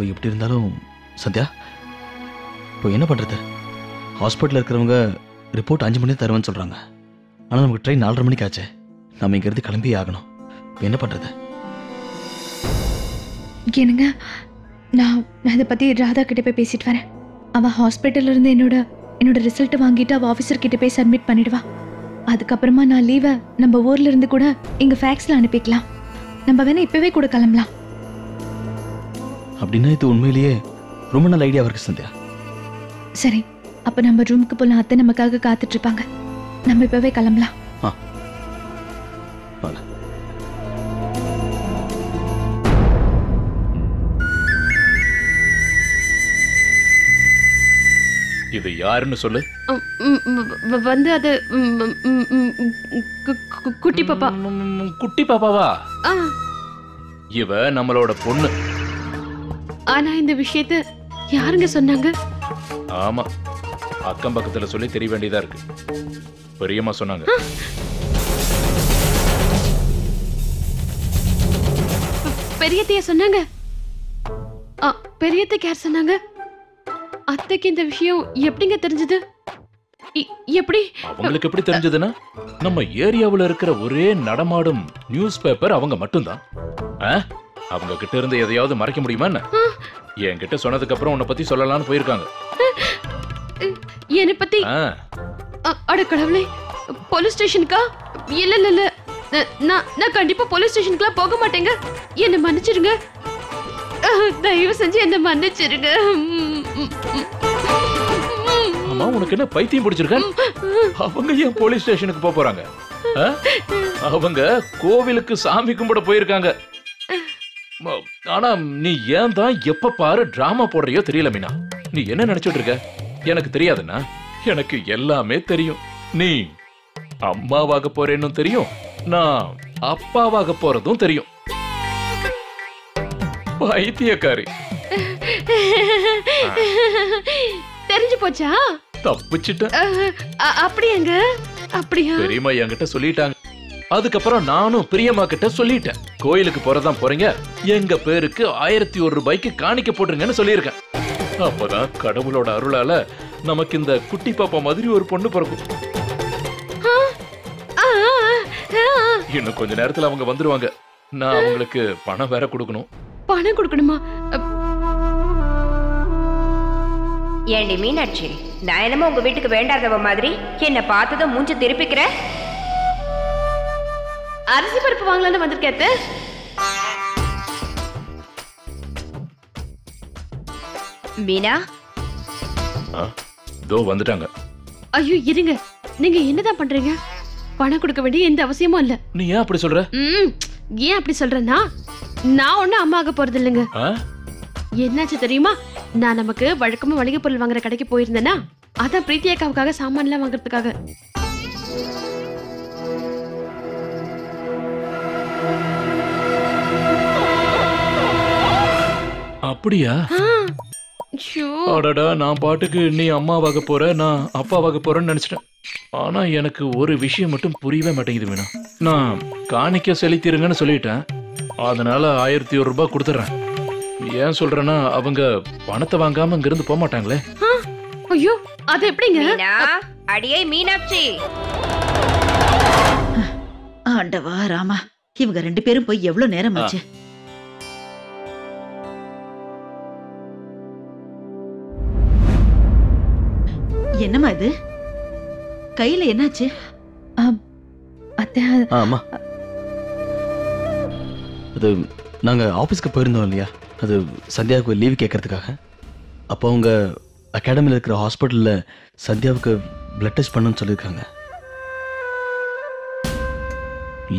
இப்போ எப்படி இருந்தாலும் சத்யா இப்போ என்ன பண்ணுறது ஹாஸ்பிட்டலில் இருக்கிறவங்க ரிப்போர்ட் அஞ்சு மணி தருவேன்னு சொல்கிறாங்க ஆனால் நமக்கு ட்ரெயின் நாலரை மணிக்கு ஆச்சு. நம்ம இங்கேருந்து கிளம்பி ஆகணும். இப்போ என்ன பண்ணுறது என்னங்க? நான் நான் இதை பற்றி ராதா கிட்ட போய் பேசிட்டு வரேன். அவள் ஹாஸ்பிட்டல்ல இருந்து என்னோட என்னோட ரிசல்ட்டை வாங்கிட்டு அவள் ஆஃபீஸர் கிட்ட போய் சப்மிட் பண்ணிடுவா. அதுக்கப்புறமா நான் லீவை நம்ம ஊர்ல இருந்து கூட இங்க ஃபேக்ஸ்ல அனுப்பிக்கலாம். நம்ம வேணால் இப்போவே கூட கிளம்பலாம். அப்படின்னா இது உண்மையிலேயே ரொம்ப நல்ல ஐடியாவாக இருக்குது சந்தியா. சரி அப்ப நம்ம ரூமுக்கு போலாம் அத்தை நமக்காக காத்துட்டு இருப்பாங்க நம்ம இப்பவே கிளம்பலாம். இது யாருன்னு சொல்லு. வந்து அது குட்டி பாப்பா. குட்டி பாப்பாவா? இவ நம்மளோட பொண்ணு. ஆனா இந்த விஷயத்த யாருங்க சொன்னாங்க? ஆமா. அக்கம் பக்கத்துல சொல்லி தெரிய வேண்டியதா இருக்கு. பெரியம்மா சொன்னாங்க. பெரியத்தைய சொன்னாங்க? ஆ, பெரியத்தைக்கு யார் சொன்னாங்க? அத்தைக்கு இந்த விஷயம் எப்படிங்க தெரிஞ்சது? எப்படி? அவங்களுக்கு எப்படி தெரிஞ்சதுன்னா நம்ம ஏரியாவுல இருக்கிற ஒரே நடமாடும் நியூஸ் பேப்பர் அவங்க மட்டும்தான்? அவங்க கிட்ட இருந்து எதையாவது மறைக்க முடியுமா என்ன என்கிட்ட சொன்னதுக்கு அப்புறம் உன்னை பத்தி சொல்லலாம்னு போயிருக்காங்க. என்னை பத்தி? அட கடவுளே. போலீஸ் ஸ்டேஷனுக்கா? இல்ல இல்ல இல்ல. நான் நான் கண்டிப்பா போலீஸ் ஸ்டேஷனுக்குலாம் போக மாட்டேங்க. என்ன மன்னிச்சிருங்க. தயவு செஞ்சு என்ன மன்னிச்சிருங்க. ம், ம், ம். ஆமா உனக்கு என்ன பைத்தியம் பிடிச்சிருக்க? அவங்க ஏன் போலீஸ் ஸ்டேஷனுக்கு போக போறாங்க? அவங்க கோவிலுக்கு சாமி கும்பிட போயிருக்காங்க. ஆனா நீ ஏன் தான் எப்ப பாரு டிராமா போடுறியோ தெரியல மீனா. நீ என்ன நினைச்சிட்டு இருக்க? எனக்கு தெரியாதுன்னா எனக்கு எல்லாமே தெரியும். நீ அம்மாவாக போறேன்னு தெரியும். நான் அப்பாவாக போறதும் தெரியும். பைத்தியக்காரி. தெரிஞ்சு போச்சா? தப்பிச்சிட்ட அப்படியாங்க? அப்படியா? பெரியம்மா என்கிட்ட சொல்லிட்டாங்க. அதுக்கப்புறம் நானும் பிரியம்மா கிட்ட சொல்லிட்டேன். கோயிலுக்கு போறதான் போறீங்க? எங்க பேருக்கு ஆயிரத்தி ஒரு ரூபாய்க்கு காணிக்க போட்டுருங்கன்னு சொல்லியிருக்கேன். அப்பதான் கடவுளோட அருளால நமக்கு இந்த குட்டி பாப்பா மாதிரி ஒரு பொண்ணு பிறக்கும். ஆ, ஆ, ஆ. இன்னும் கொஞ்ச நேரத்துல அவங்க வந்துருவாங்க. நான் அவங்களுக்கு பணம் வேற கொடுக்கணும். பணம் கொடுக்கணுமா? ஏண்டி மீனாட்சி நான் என்னமோ உங்க வீட்டுக்கு வேண்டாதவ மாதிரி என்ன பார்த்ததும் மூஞ்சி திருப்பிக்கிற? அரிசி பருப்பு வாங்கலாம்னு வந்திருக்கேன் அத்தை. மீனா? இதோ வந்துட்டாங்க. ஐயோ இருங்க. நீங்க என்னதான் பண்றீங்க? பணம் கொடுக்க வேண்டிய எந்த அவசியமும் இல்ல. நீ ஏன் அப்படி சொல்ற? ஏன் அப்படி சொல்றேன்னா நான் ஒண்ணும் அம்மா ஆக போறது இல்லைங்க? என்னாச்சு தெரியுமா? நான் நமக்கு வழக்கமா மளிகை பொருள் வாங்குற கடைக்கு போயிருந்தேனா அதான் பிரீத்தி அக்காவுக்காக சாமான்லாம் வாங்குறதுக்காக. அப்படியா? அடடா நான் பாட்டுக்கு நீ அம்மாவாக போற நான் அப்பாவாக போறேன்னு நினைச்சிட்டேன். ஆனா எனக்கு ஒரு விஷயம் மட்டும் புரியவே மாட்டேங்குது மீனா. நான் காணிக்க செலுத்திருங்கன்னு சொல்லிட்டேன். அதனால ஆயிரத்தி ஒரு ரூபாய் கொடுத்துட்றேன் ஏன் சொல்றேன்னா அவங்க பணத்தை வாங்காம இங்க இருந்து போக மாட்டாங்களே. ஐயோ அது எப்படிங்க? அடியே மீனாட்சி. ஆண்டவா ராமா. இவங்க ரெண்டு பேரும் போய் எவ்வளவு நேரம் ஆச்சு? என்னம்மா இது? கையில என்னாச்சு? அத்தை ஆ அம்மா. அது நாங்கள் ஆஃபீஸ்க்கு போயிருந்தோம் இல்லையா? அது சந்தியாவுக்கு லீவ் கேட்கறதுக்காக அப்போ அவங்க அகாடமியில் இருக்கிற ஹாஸ்பிட்டலில் சந்தியாவுக்கு பிளட் டெஸ்ட் பண்ணணும்னு சொல்லியிருக்காங்க.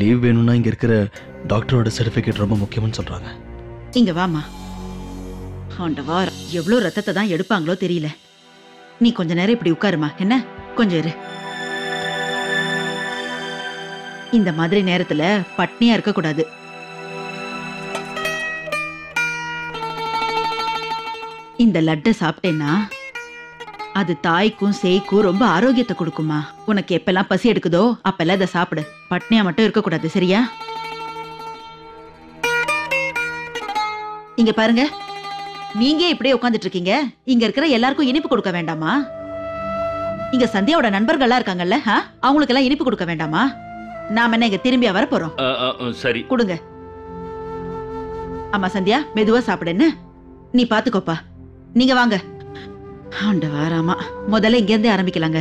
லீவ் வேணும்னா இங்கே இருக்கிற டாக்டரோட சர்டிஃபிகேட் ரொம்ப முக்கியம்னு சொல்கிறாங்க இங்க வாமா ஆண்டவா எவ்வளவு ரத்தத்தை தான் எடுப்பாங்களோ தெரியல. நீ கொஞ்ச நேரம் இப்படி உட்காருமா என்ன? கொஞ்சம் இரு. இந்த மாதிரி நேரத்துல பட்னியா இருக்க கூடாது இந்த லட்டை சாப்பிட்டேன்னா அது தாய்க்கும் சேய்க்கும் ரொம்ப ஆரோக்கியத்தை கொடுக்குமா? உனக்கு எப்பெல்லாம் பசி எடுக்குதோ அப்பெல்லாம் இதை சாப்பிடு. பட்னியா மட்டும் இருக்க கூடாது சரியா? இங்க பாருங்க. நீங்க இப்படியே உட்கார்ந்துட்டு இருக்கீங்க இங்க இருக்கிற எல்லாருக்கும் இனிப்பு கொடுக்க வேண்டாமா? இங்க சந்தியாவோட நண்பர்கள்லாம் இருக்காங்கல்ல ஆ? அவங்களுக்கெல்லாம் இனிப்பு கொடுக்க வேண்டாமா? நாம என்ன இங்க திரும்பியா வர போறோம்? சரி. கொடுங்க. ஆமா சந்தியா மெதுவா சாப்பிடு என்ன நீ பாத்துக்கோப்பா. நீங்க வாங்க. ஆண்டவா ராமா முதல்ல இங்க இருந்தே ஆரம்பிக்கலாங்க.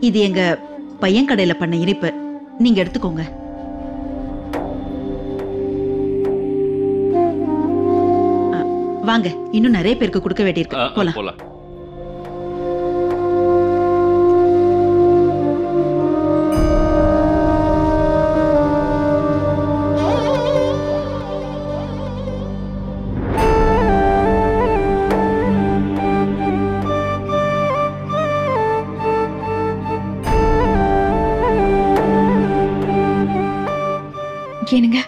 இது எங்க பையன் கடையில பண்ண இனிப்பு. நீங்க எடுத்துக்கோங்க. வாங்க. இன்னும் நிறைய பேருக்கு கொடுக்க வேண்டியிருக்கு. போலாம். போலாம். ஏனுங்க.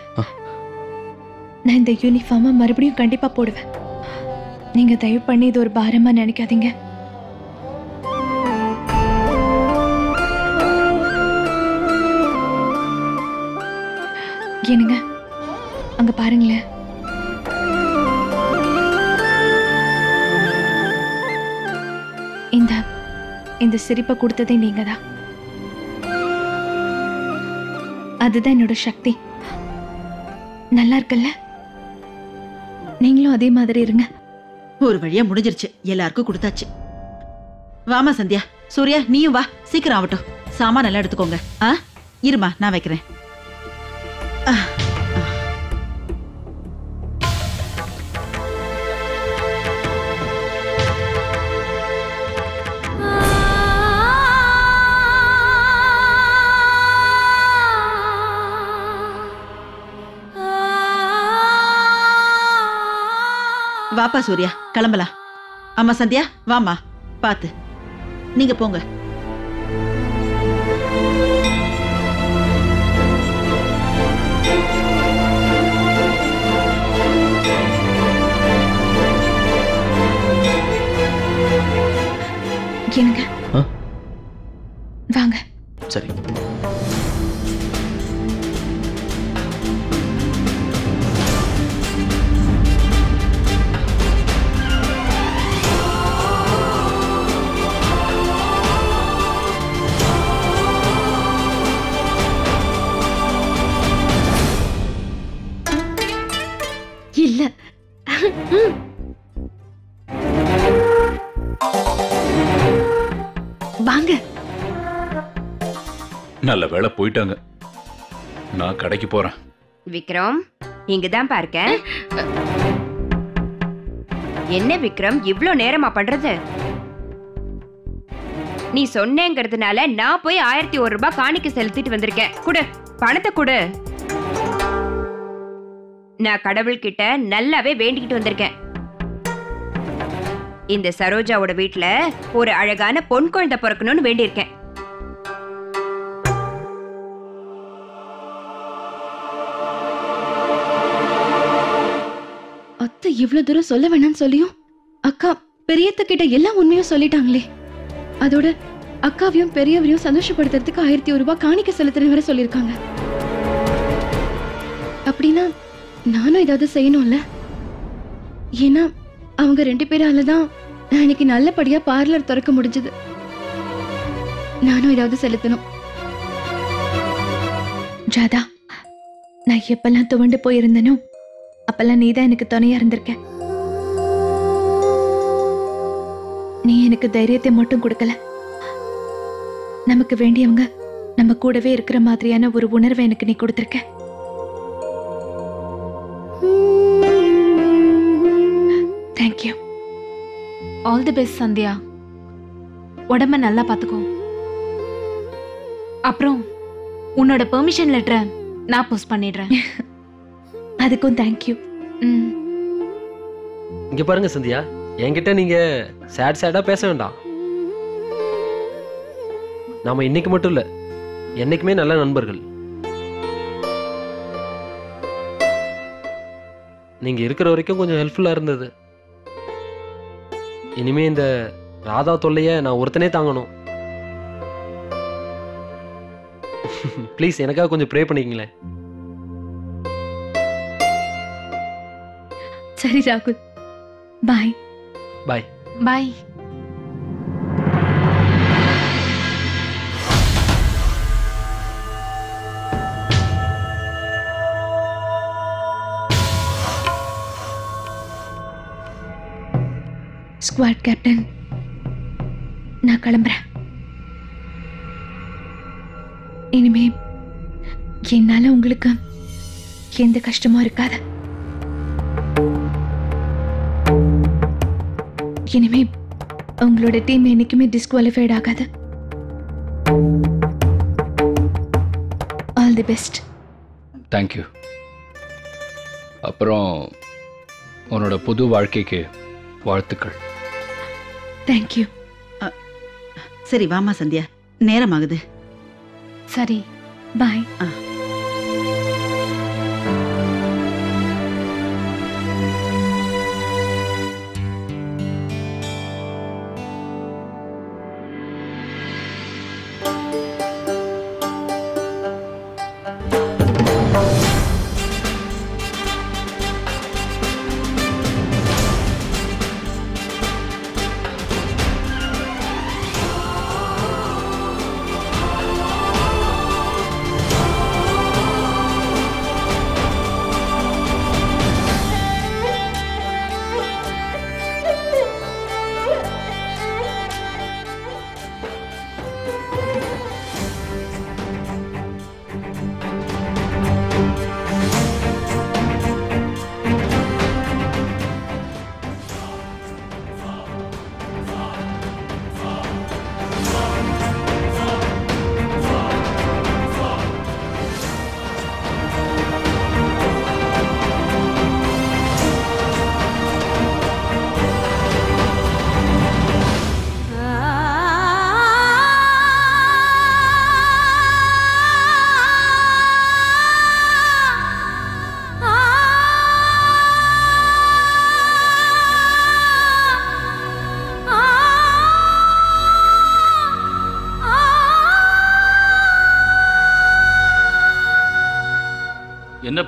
நான் இந்த யூனிஃபார்மை மறுபடியும் கண்டிப்பா போடுவேன். நீங்க தயவு பண்ணி இது ஒரு பாரமா நினைக்காதீங்க. ஏனுங்க அங்க பாருங்களேன். இந்த இந்த சிரிப்பை கொடுத்ததே நீங்க தான் அதுதான் என்னோட சக்தி. நல்லா இருக்குல்ல? நீங்களும் அதே மாதிரி இருங்க. ஒரு வழியா முடிஞ்சிருச்சு. எல்லாருக்கும் கொடுத்தாச்சு. வாமா சந்தியா. சூர்யா நீயும் வா. சீக்கிரம் ஆகட்டும். சாமான் எல்லாம் எடுத்துக்கோங்க. ஆ? இருமா நான் வைக்கிறேன். வாப்பா சூர்யா கிளம்பலாம். அம்மா சந்தியா வாமா பார்த்து நீங்க போங்க. என்னங்க? நல்ல போயிட்டாங்க. நான் கடைக்கு போறேன். விக்ரம் இங்கதான் பார்க்க. என்ன விக்ரம் இவ்ளோ நேரமா பண்றது? நீ சொன்னேங்கிறதுனால நான் போய் ஆயிரத்தி ஒரு ரூபாய் காணிக்க செலுத்திட்டு வந்திருக்கேன். குடு பணத்தை குடு. நான் கடவுள்கிட்ட நல்லாவே வேண்டிக்கிட்டு வந்திருக்கேன். இந்த சரோஜாவோட வீட்ல ஒரு அழகான பொன் குழந்தை பிறக்கணும்னு வேண்டியிருக்கேன். இவ்வளவு தூரம் சொல்ல வேணாம்னு சொல்லியும் அக்கா பெரியத்த கிட்ட எல்லா உண்மையும் சொல்லிட்டாங்களே. அதோட அக்காவையும் பெரியவரையும் சந்தோஷப்படுத்துறதுக்கு ஆயிரத்தி ஒரு ரூபாய் காணிக்க செலுத்துறேன் வரை சொல்லியிருக்காங்க. அப்படின்னா நானும் ஏதாவது செய்யணும்ல? ஏன்னா அவங்க ரெண்டு பேரால தான் நான் இன்னைக்கு நல்லபடியா பார்லர் திறக்க முடிஞ்சது. நானும் ஏதாவது செலுத்தணும். ஜாதா நான் எப்பெல்லாம் துவண்டு போயிருந்தேனோ அப்பெல்லாம் நீ தான் எனக்கு துணையா இருந்திருக்க. நீ எனக்கு தைரியத்தை மட்டும் கொடுக்கல. நமக்கு வேண்டியவங்க நம்ம கூடவே இருக்கிற மாதிரியான ஒரு உணர்வை எனக்கு நீ கொடுத்திருக்க. Thank you all the best Sandhya. உடம்ப நல்லா பார்த்துக்கோ அப்புறம் உன்னோட பெர்மிஷன் லெட்டரை நான் போஸ்ட் பண்ணிடுறேன். அதுக்கும் தேங்க்யூ ம். இங்க பாருங்க சந்தியா. என்கிட்ட நீங்க சேட் சேடா பேச வேண்டாம். நாம இன்னைக்கு மட்டும் இல்ல என்னைக்குமே நல்ல நண்பர்கள். நீங்க இருக்கிற வரைக்கும் கொஞ்சம் ஹெல்ப்ஃபுல்லா இருந்தது. இனிமே இந்த ராதா தொல்லைய நான் ஒருத்தனே தாங்கணும். ப்ளீஸ் எனக்காக கொஞ்சம் ப்ரே பண்ணிக்கங்களேன். சரி ராகுல். பாய். பாய். பாய். ஸ்குவாட் கேப்டன் நான் கிளம்புறேன். இனிமே என்னால உங்களுக்கு எந்த கஷ்டமும் இருக்காது. இனிமே உங்களோட டீம் என்னைக்குமே டிஸ்குவாலிஃபைட் ஆகாது. ஆல் தி பெஸ்ட் தேங்க்யூ அப்புறம் உன்னோட புது வாழ்க்கைக்கு வாழ்த்துக்கள். தேங்க்யூ சரி வாமா சந்தியா. நேரமாகுது. சரி பாய்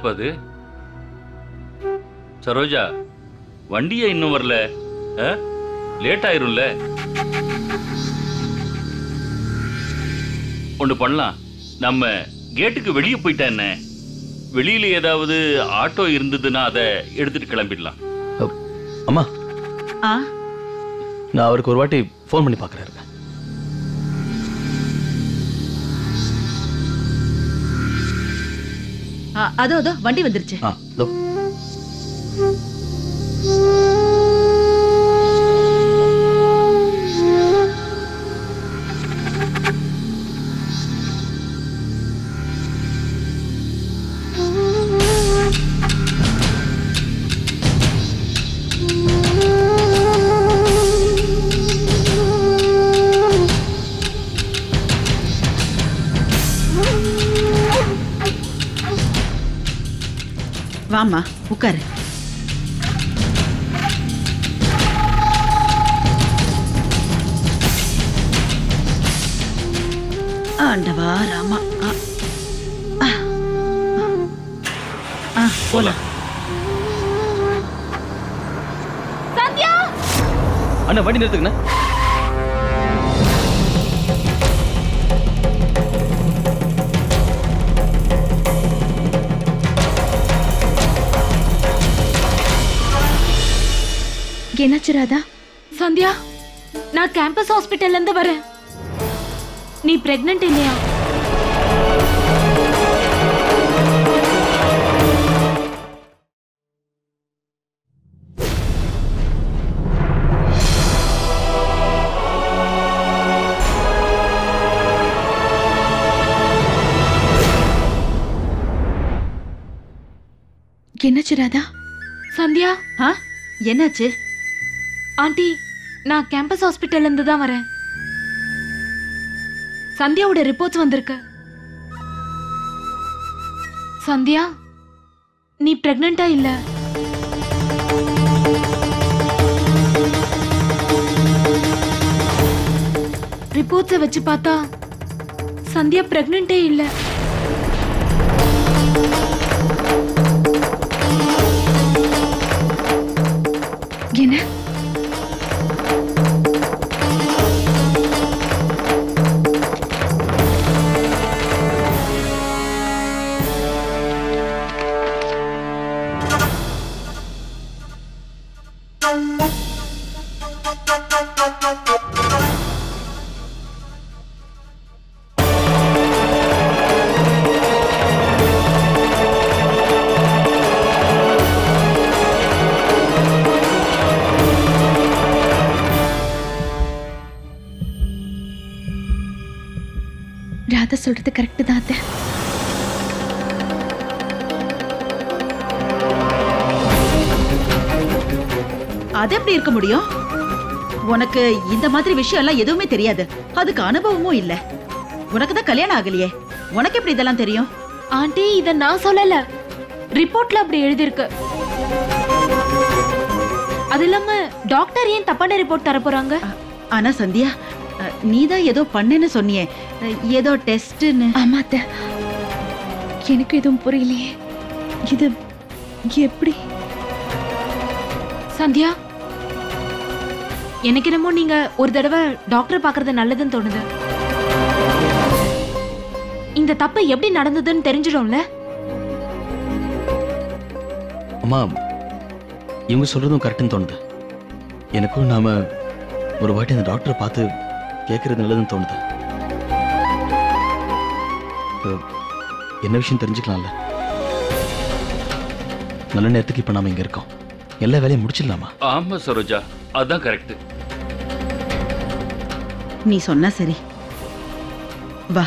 என்னப்பா அது சரோஜா வண்டியே இன்னும் வரல. லேட் ஆயிரும்ல. ஒன்று பண்ணலாம். நம்ம கேட்டுக்கு வெளியே போயிட்டா என்ன? வெளியில ஏதாவது ஆட்டோ இருந்ததுன்னா அதை எடுத்துட்டு கிளம்பிடலாம். அம்மா. ஆ? நான் அவருக்கு ஒரு வாட்டி ஃபோன் பண்ணி பார்க்குறேன். அதோ அதோ வண்டி வந்துருச்சு. வாம்மா உட்காரு. ஆண்டவா ராமா. ஆ. ஆ. ஆ போலாம். அண்ணா வண்டி நிறுத்துங்கண்ணா என்னாச்சு ராதா? சந்தியா நான் கேம்பஸ் ஹாஸ்பிட்டல்ல இருந்து வரேன். நீ பிரெக்னன்ட் இல்லையா? என்னாச்சு ராதா? சந்தியா ஆ? என்னாச்சு? ஆண்டி நான் கேம்பஸ் ஹாஸ்பிட்டல்ல இருந்து தான் வரேன். சந்தியாவோட ரிப்போர்ட்ஸ் வந்திருக்கு. சந்தியா நீ பிரெக்னண்டா இல்ல? ரிப்போர்ட்ஸை வச்சு பார்த்தா சந்தியா பிரெக்னண்டே இல்ல. சொல்றது கரெக்டு தான் அத்தை. அது எப்படி இருக்க முடியும்? உனக்கு இந்த மாதிரி விஷயம் எல்லாம் எதுவுமே தெரியாது. அதுக்கு அனுபவமும் இல்ல. உனக்கு தான் கல்யாணம் ஆகலையே. உனக்கு எப்படி இதெல்லாம் தெரியும்? ஆண்டி இத நான் சொல்லல. ரிப்போர்ட்ல அப்படி எழுதியிருக்கு. அது இல்லாம டாக்டர் ஏன் தப்பான ரிப்போர்ட் தர போறாங்க? ஆனா சந்தியா நீதான் ஏதோ பண்ணேன்னு சொன்னியே. ஏதோ டெஸ்ட்னு ஆமா அத்தை. எனக்கு எதுவும் புரியலையே. இது எப்படி? சந்தியா? எனக்கு என்னமோ நீங்க ஒரு தடவை டாக்டர் பார்க்கறது நல்லதுன்னு தோணுது. இந்த தப்பு எப்படி நடந்ததுன்னு தெரிஞ்சிடும்ல? அம்மா இவங்க சொல்றதும் கரெக்டுன்னு தோணுது. எனக்கும் நாம ஒரு வாட்டி அந்த டாக்டரை பார்த்து கேட்கறது நல்லதுன்னு தோணுது. என்ன விஷயம் தெரிஞ்சுக்கலாம்ல? நல்ல நேரத்துக்கு இப்போ நாம இங்க இருக்கோம். எல்லா வேலையும் முடிச்சிடலாமா? ஆமா சரோஜா. அதான் கரெக்ட் நீ சொன்னா சரி. வா.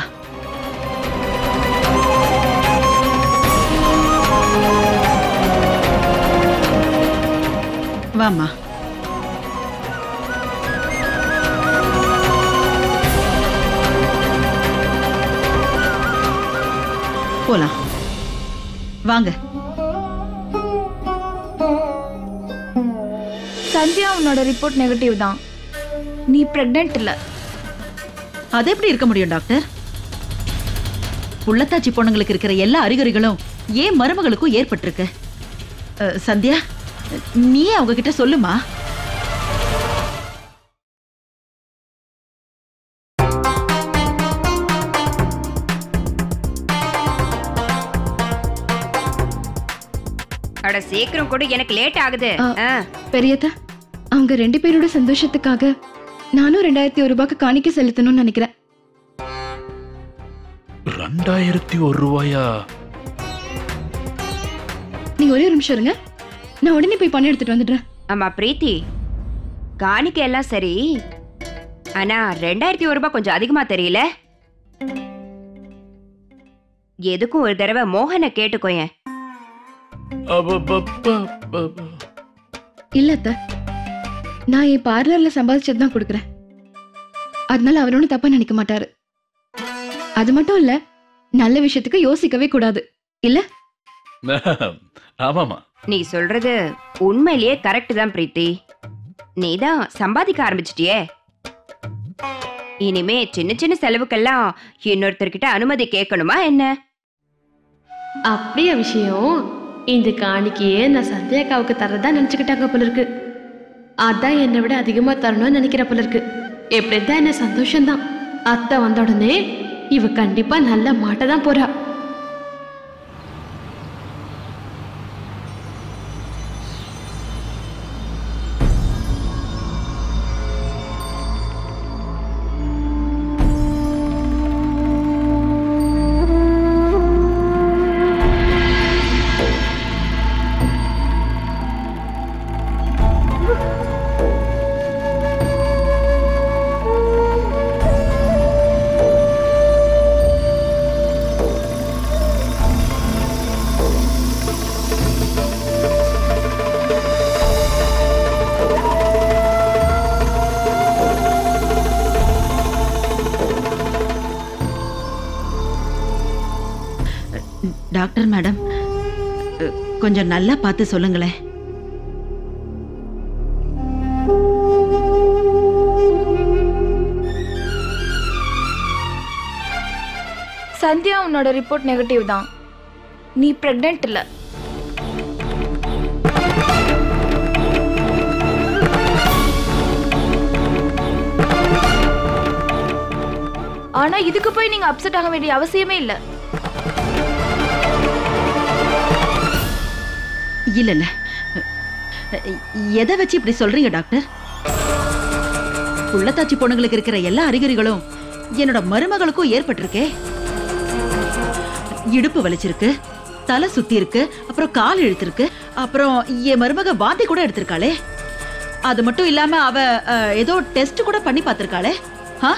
வாம்மா. போலாம். வாங்க. சந்தியா உன்னோட ரிப்போர்ட் நெகட்டிவ் தான். நீ பிரெக்னென்ட் இல்ல. அது எப்படி இருக்க முடியும் டாக்டர்? புள்ளத்தாச்சி பொண்ணுங்களுக்கு இருக்கிற எல்லா அறிகுறிகளும் ஏன் மருமகளுக்கும் ஏற்பட்டிருக்கு? சந்தியா நீ அவங்க கிட்ட சொல்லுமா? அட சீக்கிரம் கூட எனக்கு லேட் ஆகுது. பெரியதா அவங்க ரெண்டு பேரோட சந்தோஷத்துக்காக நானும் ரெண்டாயிரத்தி ஒரு ரூபாய்க்கு காணிக்க செலுத்தணும்னு நினைக்கிறேன். ரெண்டாயிரத்தி ஒரு ரூபாயா? நீங்க ஒரே நிமிஷம் இருங்க. நான் உடனே போய் பணம் எடுத்துட்டு வந்துடுறேன். ஆமா பிரீத்தி. காணிக்க எல்லாம் சரி. ஆனா ரெண்டாயிரத்தி ஒரு ரூபாய் கொஞ்சம் அதிகமா தெரியல. எதுக்கும் ஒரு தடவை மோகனை கேட்டுக்கோயேன். இல்ல அத்தை நான் என் பார்லர்ல சம்பாதிச்சது தான் கொடுக்குறேன். அதனால அவர் ஒன்றும் தப்பா நினைக்க மாட்டாரு. அது மட்டும் இல்ல நல்ல விஷயத்துக்கு யோசிக்கவே கூடாது. இல்ல? ஆமாமா நீ சொல்றது உண்மையிலேயே கரெக்ட் தான் பிரீத்தி. நீ தான் சம்பாதிக்க ஆரம்பிச்சிட்டியே. இனிமே சின்ன சின்ன செலவுக்கெல்லாம் இன்னொருத்தர்கிட்ட அனுமதி கேட்கணுமா என்ன? அப்படியா விஷயம் இந்த காணிக்கையே நான் சத்யாக்காவுக்கு தரதா நினைச்சுக்கிட்டாங்க போல இருக்கு அதான் என்னை விட அதிகமா தரணும்னு நினைக்கிற போல இருக்கு எப்படி தான் என்ன சந்தோஷம்தான். அத்தை வந்த உடனே இவ கண்டிப்பா நல்ல மாட்ட தான் போறா. கொஞ்சம் நல்லா பார்த்து சொல்லுங்களேன் சந்தியா உன்னோட ரிப்போர்ட் நெகட்டிவ் தான். நீ பிரெக்னென்ட் இல்ல. ஆனா இதுக்கு போய் நீங்க அப்செட் ஆக வேண்டிய அவசியமே இல்ல. இல்லை இல்லை எதை வச்சு இப்படி சொல்றீங்க டாக்டர்? உள்ளத்தாச்சி பொண்ணுங்களுக்கு இருக்கிற எல்லா அறிகுறிகளும் என்னோட மருமகளுக்கும் ஏற்பட்டிருக்கே. இடுப்பு வலிச்சிருக்கு தலை சுத்தி இருக்கு அப்புறம் கால் இழுத்திருக்கு அப்புறம் என் மருமக வாந்தி கூட எடுத்திருக்காளே. அது மட்டும் இல்லாம அவ ஏதோ டெஸ்ட் கூட பண்ணி பார்த்திருக்காளே. ஆ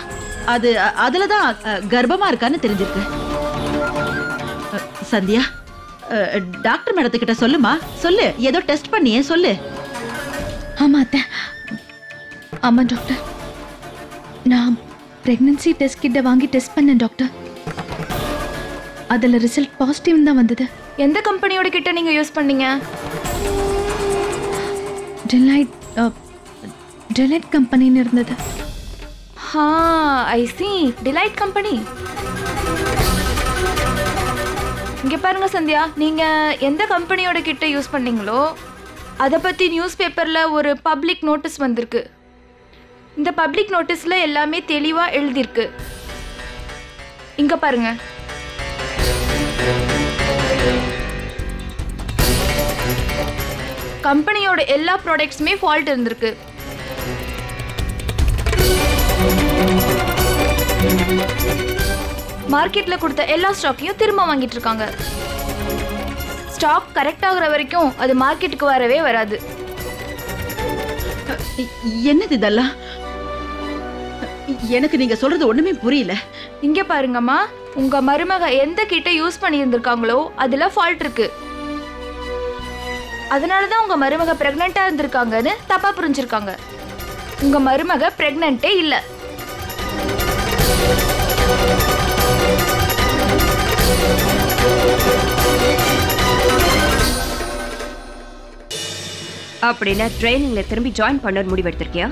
அது அதுலதான் கர்ப்பமா இருக்கான்னு தெரிஞ்சிருக்கு. சந்தியா? டாக்டர் மேடத்துக்கிட்ட சொல்லுமா? சொல்லு. ஏதோ டெஸ்ட் பண்ணியே சொல்லு. ஆமா அத்தை. ஆமா டாக்டர். நான் பிரெக்னன்சி டெஸ்ட் கிட்ட வாங்கி டெஸ்ட் பண்ணேன் டாக்டர். அதுல ரிசல்ட் பாசிட்டிவ் தான் வந்தது. எந்த கம்பெனியோட கிட்ட நீங்க யூஸ் பண்ணீங்க? டெலைட் டெலைட் கம்பெனின்னு இருந்தது. ஹா ஐ சி டிலைட் கம்பெனி. இங்க பாருங்க சந்தியா. நீங்க எந்த கம்பெனியோட கிட்ட யூஸ் பண்ணீங்களோ அதை பத்தி நியூஸ் பேப்பர்ல ஒரு பப்ளிக் நோட்டீஸ் வந்திருக்கு. இந்த பப்ளிக் நோட்டீஸ்ல எல்லாமே தெளிவா எழுதியிருக்கு. இங்க பாருங்க. கம்பெனியோட எல்லா ப்ராடக்ட்ஸுமே ஃபால்ட் இருந்திருக்கு. மார்க்கெட்ல கொடுத்த எல்லா ஸ்டாக்கையும் திரும்ப வாங்கிட்டு இருக்காங்க. ஸ்டாக் கரெக்ட் ஆகுற வரைக்கும் அது மார்க்கெட்டுக்கு வரவே வராது. என்னது இதெல்லாம் எனக்கு நீங்க சொல்றது ஒண்ணுமே புரியல. இங்க பாருங்கம்மா உங்க மருமக எந்த கிட்ட யூஸ் பண்ணியிருந்திருக்காங்களோ அதுல ஃபால்ட் இருக்கு. அதனால தான் உங்க மருமக பிரெக்னெண்டா இருந்திருக்காங்கன்னு தப்பா புரிஞ்சிருக்காங்க. உங்க மருமக பிரெக்னென்ட்டே இல்ல. அப்படின்னா ட்ரைனிங்ல திரும்பி ஜாயின் பண்ண முடிவெடுத்திருக்கியா?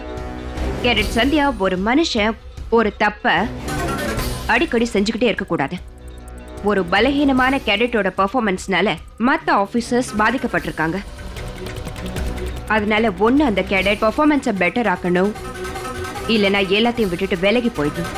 கேரட் சந்தியா ஒரு மனுஷன் ஒரு தப்ப அடிக்கடி செஞ்சுக்கிட்டே இருக்கக்கூடாது. ஒரு பலகீனமான கேடட்டோட பெர்ஃபார்மன்ஸ்னால மற்ற ஆஃபீஸர்ஸ் பாதிக்கப்பட்டிருக்காங்க. அதனால ஒன்று அந்த கேடட் பர்ஃபார்மன்ஸை பெட்டர் ஆக்கணும். இல்லைன்னா எல்லாத்தையும் விட்டுட்டு விலகி போயிடும்